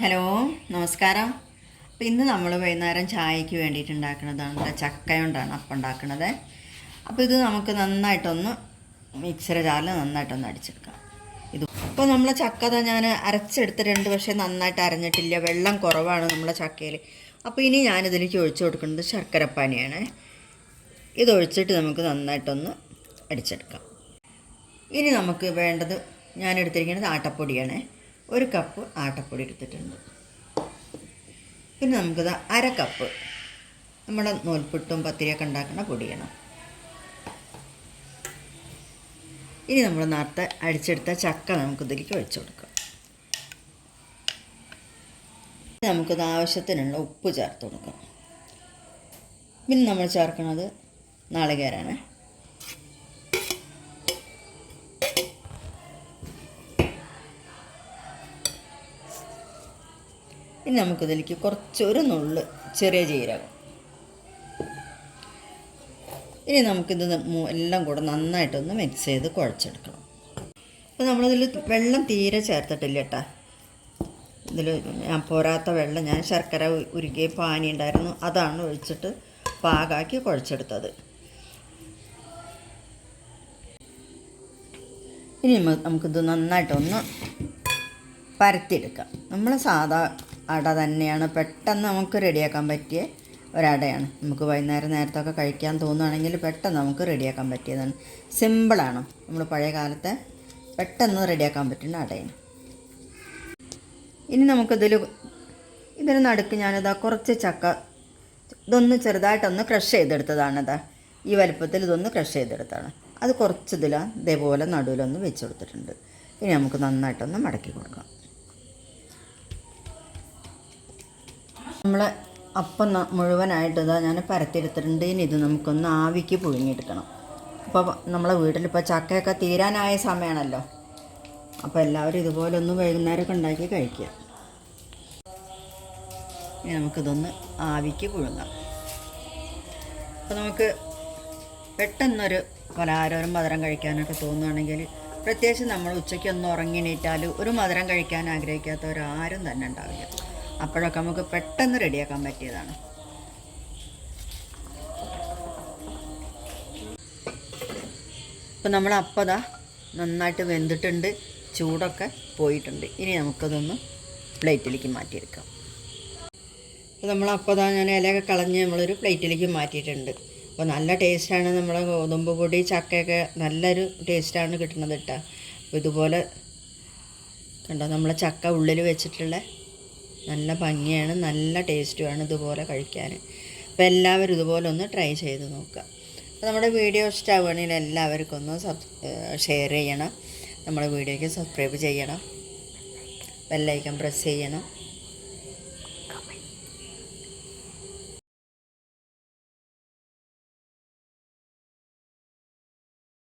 Hello നമസ്കാരം. അപ്പോൾ ഇന്ന് നമ്മൾ വൈകുന്നേരം ചായയ്ക്ക് വേണ്ടിയിട്ട് ഉണ്ടാക്കുന്നതാണ് ചക്ക കൊണ്ടാണ് അപ്പം ഉണ്ടാക്കുന്നത്. അപ്പോൾ ഇത് നമുക്ക് നന്നായിട്ടൊന്ന് മിക്സർ ജാറിൽ നന്നായിട്ടൊന്ന് അടിച്ചെടുക്കാം. ഇത് ഇപ്പോൾ നമ്മൾ ചക്ക ഞാൻ അരച്ചെടുത്തിട്ടുണ്ട് പക്ഷേ നന്നായിട്ട് അരഞ്ഞിട്ടില്ല. വെള്ളം കുറവാണ് നമ്മളെ ചക്കയിൽ അപ്പോൾ ഇനി ഞാനിതിലേക്ക് ഒഴിച്ചു കൊടുക്കുന്നത് ശർക്കരപ്പാനിയാണ്. ഇത് ഒഴിച്ചിട്ട് നമുക്ക് നന്നായിട്ടൊന്ന് അടിച്ചെടുക്കാം. ഇനി നമുക്ക് വേണ്ടത് ഞാൻ എടുത്തിരിക്കുന്നത് ആട്ടപ്പൊടിയാണ്. ഒരു കപ്പ് ആട്ടപ്പൊടി എടുത്തിട്ടുണ്ട്. പിന്നെ നമുക്കിത് അര കപ്പ് നമ്മുടെ നൂൽപുട്ടും പത്തിരിയൊക്കെ ഉണ്ടാക്കുന്ന പൊടിയാണ് ഇനി നമ്മൾ നേരത്തെ അടിച്ചെടുത്ത ചക്ക നമുക്ക് ഇതിലേക്ക് ഒഴിച്ചു കൊടുക്കാം. നമുക്കിത് ആവശ്യത്തിനുള്ള ഉപ്പ് ചേർത്ത് കൊടുക്കാം. പിന്നെ നമ്മൾ ചേർക്കുന്നത് നാളികേരാണ് ഇനി നമുക്കിതിലേക്ക് കുറച്ചൊരു നുള്ള് ചെറിയ ജീരകം. ഇനി നമുക്കിത് എല്ലാം കൂടെ നന്നായിട്ടൊന്ന് മിക്സ് ചെയ്ത് കുഴച്ചെടുക്കണം. അപ്പോൾ നമ്മളിതിൽ വെള്ളം തീരെ ചേർത്തിട്ടില്ല കേട്ടാ. ഇതിൽ ഞാൻ പോരാത്ത വെള്ളം ഞാൻ ശർക്കര ഉരുകിയ പാനി ഉണ്ടായിരുന്നു അതാണ് ഒഴിച്ചിട്ട് പാകാക്കി കുഴച്ചെടുത്തത്. ഇനി നമുക്കിത് നന്നായിട്ടൊന്ന് പരത്തിയെടുക്കാം. നമ്മൾ സാധാ അട തന്നെയാണ്. പെട്ടെന്ന് നമുക്ക് റെഡിയാക്കാൻ പറ്റിയ ഒരടയാണ്. നമുക്ക് വൈകുന്നേരം നേരത്തൊക്കെ കഴിക്കാൻ തോന്നുകയാണെങ്കിൽ പെട്ടെന്ന് നമുക്ക് റെഡിയാക്കാൻ പറ്റിയതാണ്. സിമ്പിളാണ്. നമ്മൾ പഴയ കാലത്തെ പെട്ടെന്ന് റെഡിയാക്കാൻ പറ്റുന്ന അടയാണ്. ഇനി നമുക്കിതിൽ ഇതിന് നടുക്ക് ഞാനിതാ കുറച്ച് ചക്ക ഇതൊന്ന് ചെറുതായിട്ടൊന്ന് ക്രഷ് ചെയ്തെടുത്തതാണിതാ ഈ വലുപ്പത്തിൽ ഇതൊന്ന് ക്രഷ് ചെയ്തെടുത്താണ് അത് കുറച്ച് ഇതേപോലെ നടുവിലൊന്ന് വെച്ച് കൊടുത്തിട്ടുണ്ട്. ഇനി നമുക്ക് നന്നായിട്ടൊന്ന് മടക്കി കൊടുക്കാം. നമ്മൾ അപ്പം മുഴുവനായിട്ട് ഇതാ ഞാൻ പരത്തിയെടുത്തിട്ടുണ്ട്. ഇനി ഇത് നമുക്കൊന്ന് ആവിക്ക് പുഴുങ്ങിയെടുക്കണം. അപ്പോൾ നമ്മളെ വീട്ടിലിപ്പോൾ ചക്കയൊക്കെ തീരാനായ സമയമാണല്ലോ അപ്പോൾ എല്ലാവരും ഇതുപോലെ ഒന്ന് വൈകുന്നേരമൊക്കെ ഉണ്ടാക്കി കഴിക്കുക. ഇനി നമുക്കിതൊന്ന് ആവിക്ക് പുഴുങ്ങാം. അപ്പോൾ നമുക്ക് പെട്ടെന്നൊരു പലഹാരം മധുരം കഴിക്കാനൊക്കെ തോന്നുകയാണെങ്കിൽ പ്രത്യേകിച്ച് നമ്മൾ ഉച്ചയ്ക്ക് ഒന്ന് ഉറങ്ങി എണീറ്റാൽ ഒരു മധുരം കഴിക്കാൻ ആഗ്രഹിക്കാത്തവരാരും തന്നെ ഉണ്ടാവില്ല. അപ്പോഴൊക്കെ നമുക്ക് പെട്ടെന്ന് റെഡിയാക്കാൻ പറ്റിയതാണ്. ഇപ്പം നമ്മൾ അപ്പതാ നന്നായിട്ട് വെന്തിട്ടുണ്ട് ചൂടൊക്കെ പോയിട്ടുണ്ട്. ഇനി നമുക്കതൊന്ന് പ്ലേറ്റിലേക്ക് മാറ്റിയെടുക്കാം. അപ്പോൾ നമ്മൾ അപ്പതാ ഞാൻ ഇലയൊക്കെ കളഞ്ഞ് നമ്മളൊരു പ്ലേറ്റിലേക്ക് മാറ്റിയിട്ടുണ്ട്. അപ്പോൾ നല്ല ടേസ്റ്റാണ് നമ്മളെ ഗോതമ്പ് പൊടി ചക്കയൊക്കെ നല്ലൊരു ടേസ്റ്റാണ് കിട്ടുന്നത് കേട്ടോ. അപ്പോൾ ഇതുപോലെ കണ്ടോ നമ്മളെ ചക്ക ഉള്ളിൽ വെച്ചിട്ടുള്ള നല്ല ഭംഗിയാണ് നല്ല ടേസ്റ്റുമാണ് ഇതുപോലെ കഴിക്കാൻ. അപ്പോൾ എല്ലാവരും ഇതുപോലെ ഒന്ന് ട്രൈ ചെയ്ത് നോക്കുക. അപ്പോൾ നമ്മുടെ വീഡിയോ ഇഷ്ടമാവുകയാണെങ്കിൽ എല്ലാവർക്കും ഒന്ന് സബ് ഷെയർ ചെയ്യണം. നമ്മുടെ വീഡിയോയ്ക്ക് സബ്സ്ക്രൈബ് ചെയ്യണം. ബെല്ലൈക്കൺ പ്രസ് ചെയ്യണം.